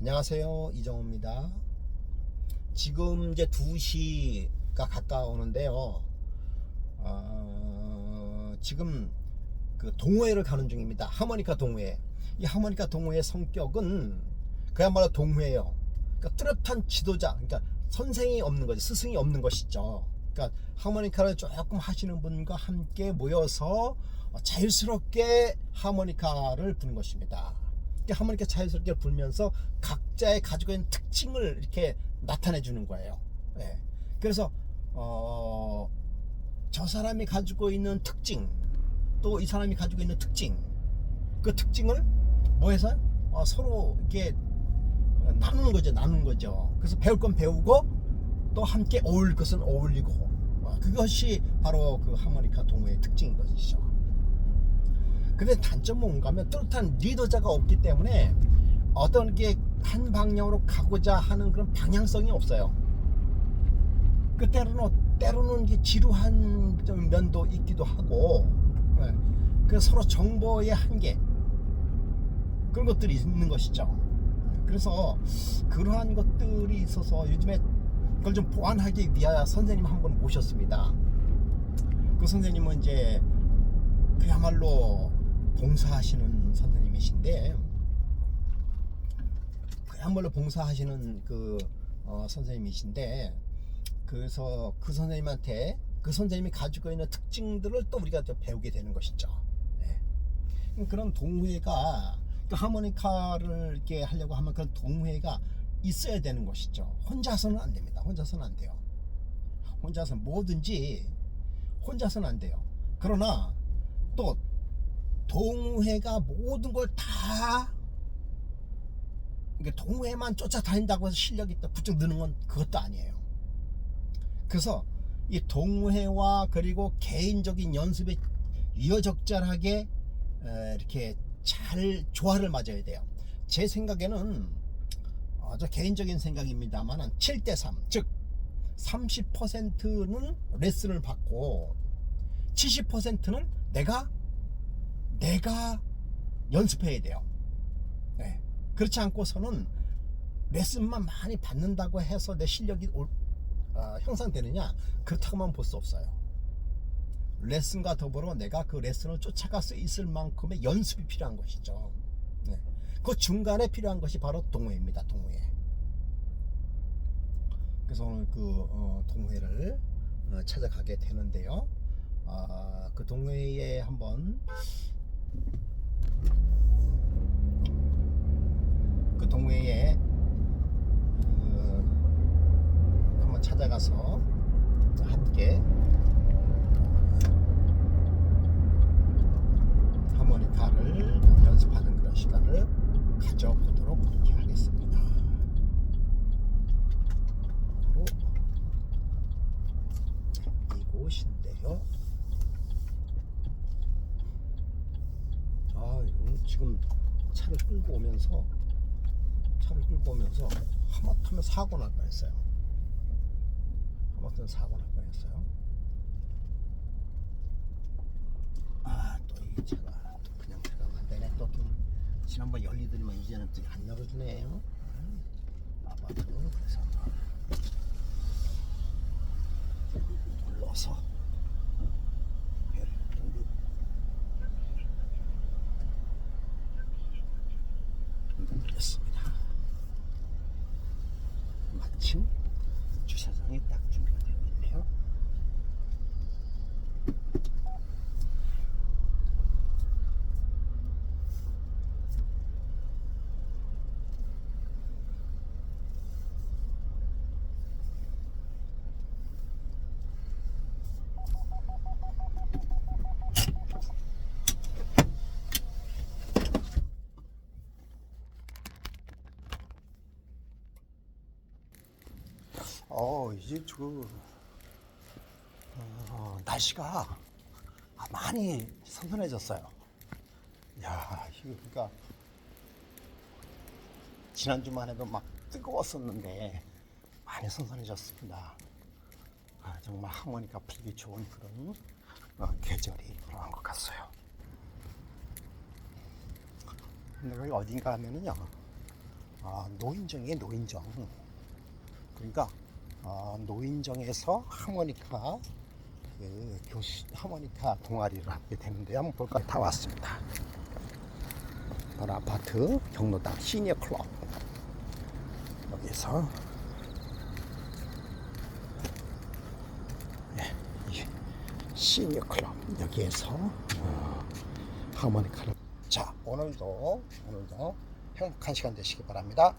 안녕하세요. 이정호입니다. 지금 이제 2시가 가까우는데요. 어, 지금 그 동호회를 가는 중입니다. 하모니카 동호회. 이 하모니카 동호회의 성격은 그야말로 동호회예요. 그러니까 뚜렷한 지도자, 그러니까 선생이 없는 거지, 스승이 없는 것이죠. 그러니까 하모니카를 조금 하시는 분과 함께 모여서 자유스럽게 하모니카를 부는 것입니다. 이렇게 하모니카 자유스럽게 불면서 각자의 가지고 있는 특징을 이렇게 나타내 주는 거예요. 예. 그래서 어, 저 사람이 가지고 있는 특징, 또 이 사람이 가지고 있는 특징, 그 특징을 뭐해서 어, 서로 이렇게 나누는 거죠, 나누는 거죠. 그래서 배울 건 배우고 또 함께 어울릴 것은 어울리고 어, 그것이 바로 그 하모니카 동호회의 특징인 것이죠. 근데 단점은 뭔가 하면 뚜렷한 리더자가 없기 때문에 어떤 게 한 방향으로 가고자 하는 그런 방향성이 없어요. 그 때로는 때로는 이게 지루한 좀 면도 있기도 하고, 예. 그 서로 정보의 한계 그런 것들이 있는 것이죠. 그래서 그러한 것들이 있어서 요즘에 그걸 좀 보완하기 위하여 선생님 한분 모셨습니다. 그 선생님은 이제 그야말로 봉사하시는 선생님이신데 그야말로 봉사하시는 그 어, 선생님이신데 그래서 그 선생님한테 그 선생님이 가지고 있는 특징들을 또 우리가 또 배우게 되는 것이죠. 네. 그런 동호회가 그 하모니카를 이렇게 하려고 하면 그런 동호회가 있어야 되는 것이죠. 혼자서는 안 됩니다. 혼자서는 안 돼요. 혼자서 뭐든지 혼자서는 안 돼요. 그러나 또 동호회가 모든 걸다 이게 동호회만 쫓아다닌다고 해서 실력이 또 부쩍 느는 건 그것도 아니에요. 그래서 이 동호회와 그리고 개인적인 연습에 이어적절하게 에, 이렇게 잘 조화를 맞아야 돼요. 제 생각에는 아주 개인적인 생각입니다만 7대 3, 즉 30%는 레슨을 받고 70%는 내가 내가 연습해야 돼요. 네. 그렇지 않고서는 레슨만 많이 받는다고 해서 내 실력이 올, 어, 형성되느냐 그렇다고만 볼 수 없어요. 레슨과 더불어 내가 그 레슨을 쫓아갈 수 있을 만큼의 연습이 필요한 것이죠. 네. 그 중간에 필요한 것이 바로 동호회입니다. 동호회. 그래서 오늘 그 어, 동호회를 어, 찾아가게 되는데요. 아, 그 동호회에 한번 그 동호회에 그 한번 찾아가서 함께 하모니카를 연습하는 그런 시간을 가져보도록 그렇게 하겠습니다. 바로 이곳인데요. 아, 지금 차를 끌고 오면서 차를 끌고 오면서 하마터면 사고 날 뻔했어요. 하마터면 사고 날 뻔했어요. 아, 또 이 차가 또 그냥 들어가면 안 되네. 또 좀 지난번 열리더니만 이제는 또 안 열어주네요. 아파트 그래서 this. 어 이제 그 어, 날씨가 아, 많이 선선해졌어요. 야 이거 그러니까 지난주만 해도 막 뜨거웠었는데 많이 선선해졌습니다. 아, 정말 하모니카 풀기 좋은 그런 어, 계절이 돌아온 것 같아요. 근데 거기 어딘가 하면은요 아, 노인정이에요, 노인정. 그러니까 아, 노인정에서 하모니카 그 교시 하모니카 동아리를 하게 되는데 한번 볼까? 다 왔습니다. 바로 아파트 경로당 시니어 클럽. 여기서. 예, 이 시니어 클럽. 여기에서 어, 하모니카를. 자 오늘도 오늘도 행복한 시간 되시기 바랍니다.